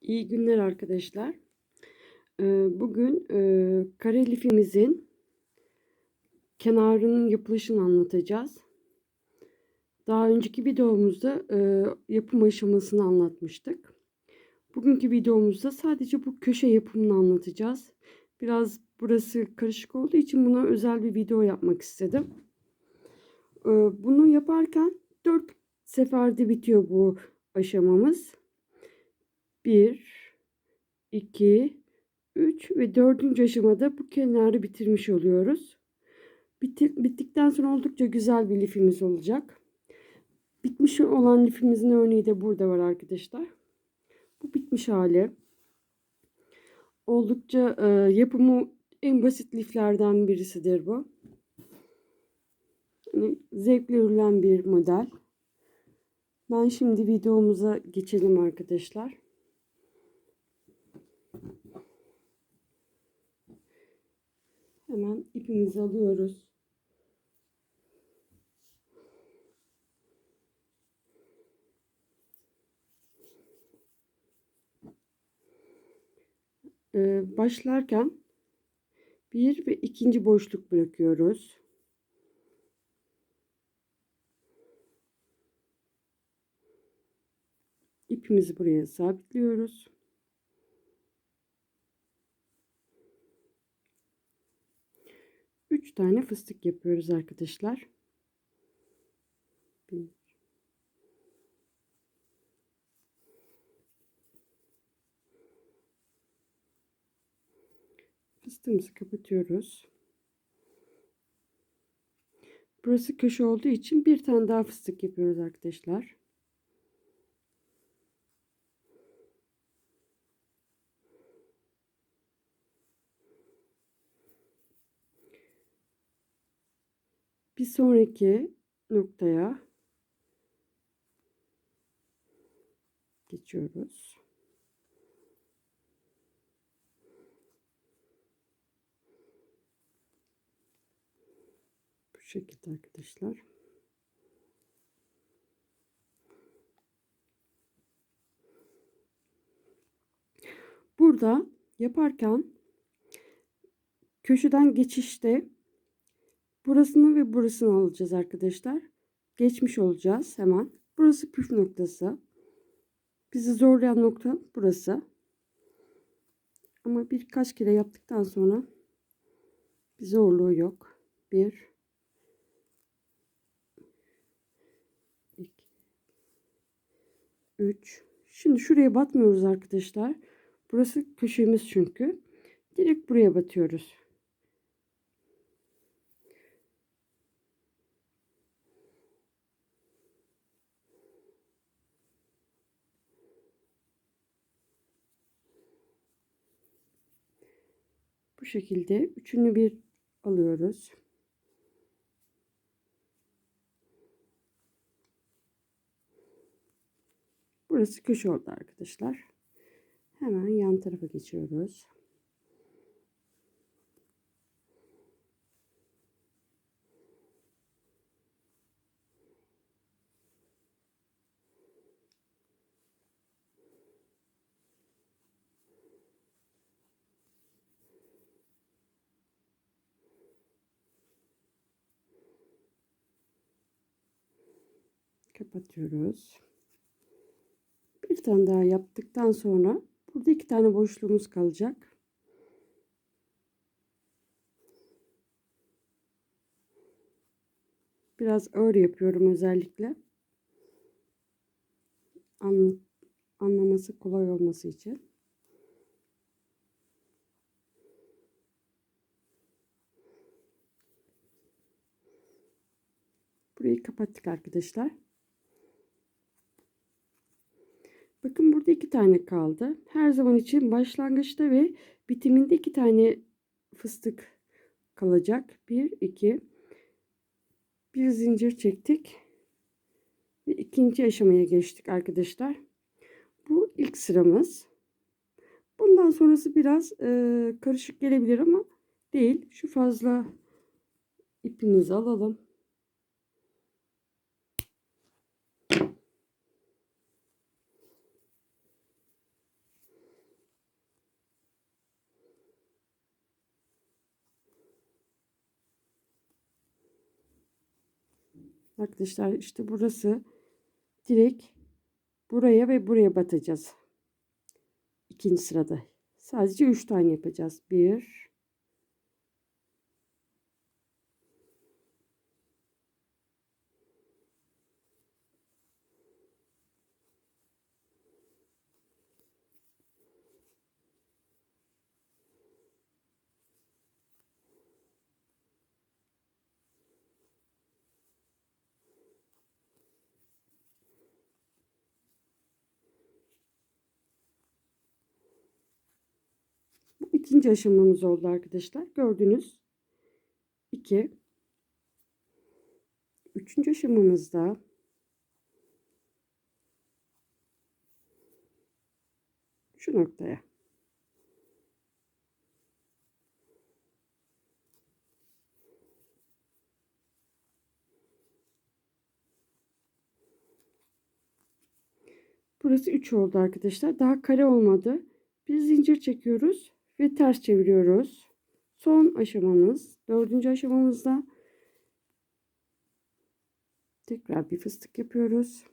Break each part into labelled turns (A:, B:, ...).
A: İyi günler arkadaşlar. Ee, Bugün e, kare lifimizin kenarının yapılışını anlatacağız. Daha önceki videomuzda e, yapım aşamasını anlatmıştık. Bugünkü videomuzda sadece bu köşe yapımını anlatacağız. Biraz burası karışık olduğu için buna özel bir video yapmak istedim. Ee, Bunu yaparken 4 seferde bitiyor bu aşamamız. 1, 2, 3 ve 4. aşamada bu kenarı bitirmiş oluyoruz. Bitti, bittikten sonra oldukça güzel bir lifimiz olacak. Bitmiş olan lifimizin örneği de burada var arkadaşlar. Bu bitmiş hali. Oldukça e, yapımı en basit liflerden birisidir bu. Yani zevkle örülen bir model. Ben şimdi videomuza geçelim arkadaşlar. Hemen ipimizi alıyoruz. Ee, başlarken bir ve ikinci boşluk bırakıyoruz. İpimizi buraya sabitliyoruz. Üç tane fıstık yapıyoruz arkadaşlar. Bir. Fıstığımızı kapatıyoruz. Burası köşe olduğu için bir tane daha fıstık yapıyoruz arkadaşlar. Bir sonraki noktaya geçiyoruz. Bu şekilde arkadaşlar. Burada yaparken köşeden geçişte Burasını ve burasını alacağız arkadaşlar. Geçmiş olacağız hemen. Burası püf noktası. Bizi zorlayan nokta burası. Ama birkaç kere yaptıktan sonra bir zorluğu yok. Bir, iki, üç. Şimdi şuraya batmıyoruz arkadaşlar. Burası köşemiz çünkü. Direkt buraya batıyoruz. Bu şekilde üçünü bir alıyoruz. Burası köşe oldu arkadaşlar. Hemen yan tarafa geçiyoruz. Kapatıyoruz. Bir tane daha yaptıktan sonra burada iki tane boşluğumuz kalacak. Biraz ağır yapıyorum özellikle. An anlaması kolay olması için. Burayı kapattık arkadaşlar. Burada iki tane kaldı. Her zaman için başlangıçta ve bitiminde iki tane fıstık kalacak. Bir, iki. Bir zincir çektik. Ve ikinci aşamaya geçtik arkadaşlar. Bu ilk sıramız. Bundan sonrası biraz e, karışık gelebilir ama değil. Şu fazla ipimizi alalım. Arkadaşlar işte burası direkt buraya ve buraya batacağız. İkinci sırada. Sadece 3 tane yapacağız. 1 Bu ikinci aşamamız oldu arkadaşlar. Gördünüz. 2 Üçüncü aşamamızda şu noktaya Burası 3 oldu arkadaşlar. Daha kare olmadı. Bir zincir çekiyoruz ve ters çeviriyoruz. Son aşamamız, dördüncü aşamamızda tekrar bir fıstık yapıyoruz.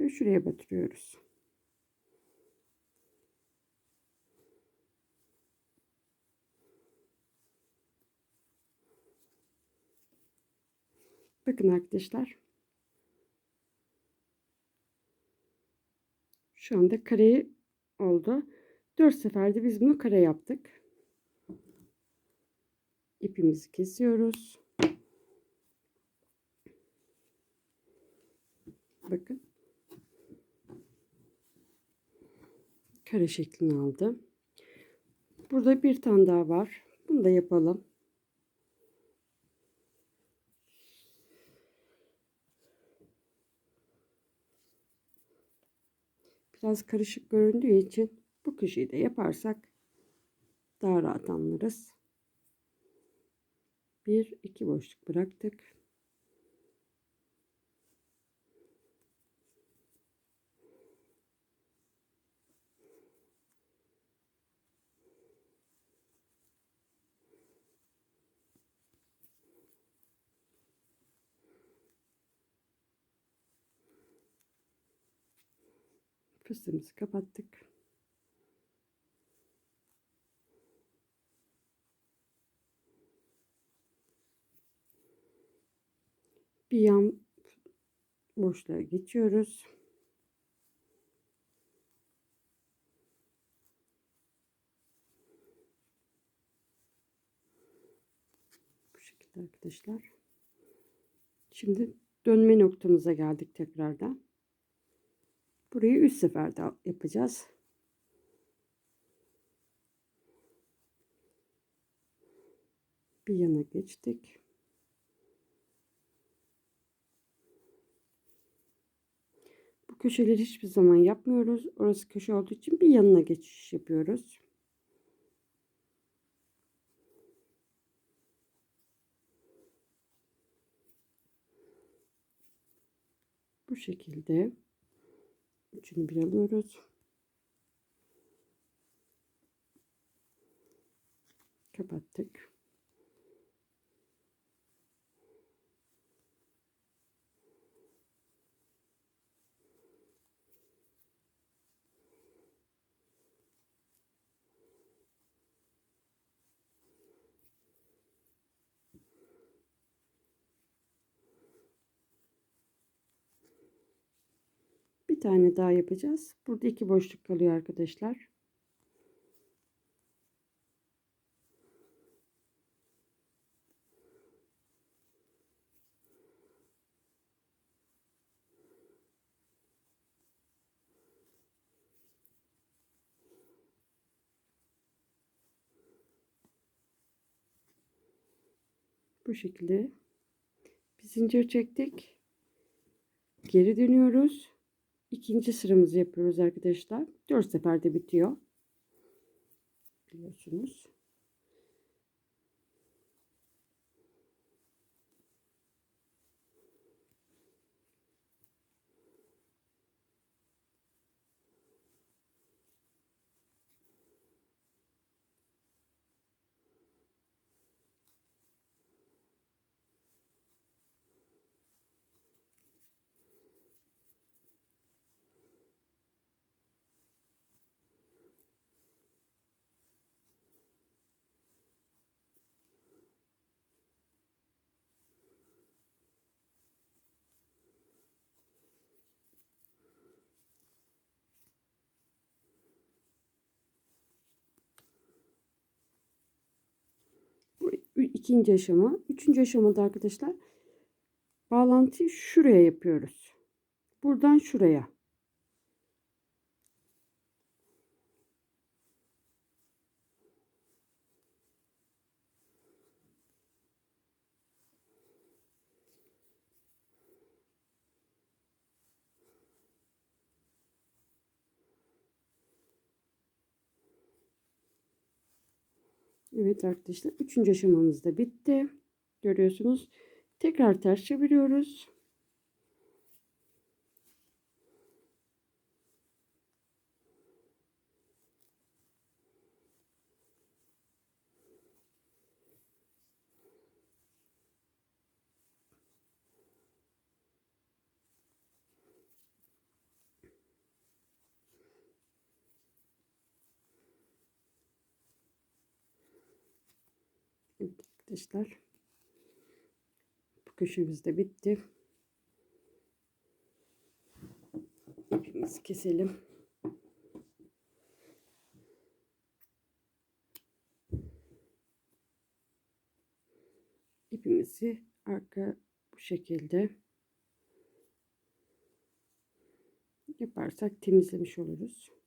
A: Ve şuraya batırıyoruz. Bakın arkadaşlar. Şu anda kareyi oldu. 4 seferde biz bunu kare yaptık. İpimizi kesiyoruz. Bakın. Kare şeklini aldı. Burada bir tane daha var. Bunu da yapalım. Biraz karışık göründüğü için bu köşeyi de yaparsak daha rahat anlarız. Bir iki boşluk bıraktık. Fıstığımızı kapattık. Bir yan boşluğa geçiyoruz. Bu şekilde arkadaşlar. Şimdi dönme noktamıza geldik tekrardan. Burayı 3 seferde yapacağız. Bir yana geçtik. Bu köşeleri hiçbir zaman yapmıyoruz. Orası köşe olduğu için bir yanına geçiş yapıyoruz. Bu şekilde Üçünü bir alıyoruz. Kapattık. Bir tane daha yapacağız. Burada iki boşluk kalıyor arkadaşlar. Bu şekilde bir zincir çektik. Geri dönüyoruz ikinci sıramızı yapıyoruz arkadaşlar. 4 seferde bitiyor. Biliyorsunuz. bir ikinci aşama. Üçüncü aşamada arkadaşlar bağlantıyı şuraya yapıyoruz. Buradan şuraya. Evet arkadaşlar. Üçüncü aşamamız da bitti. Görüyorsunuz. Tekrar ters çeviriyoruz. Evet arkadaşlar. Bu köşemiz de bitti. İpimizi keselim. İpimizi arka bu şekilde yaparsak temizlemiş oluruz.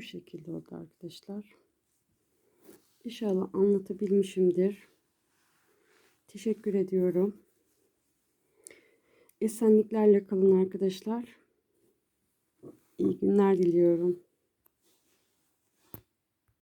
A: Bu şekilde oldu arkadaşlar. İnşallah anlatabilmişimdir. Teşekkür ediyorum. Esenliklerle kalın arkadaşlar. İyi günler diliyorum.